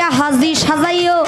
করাইয়া হাজি সাজাইও।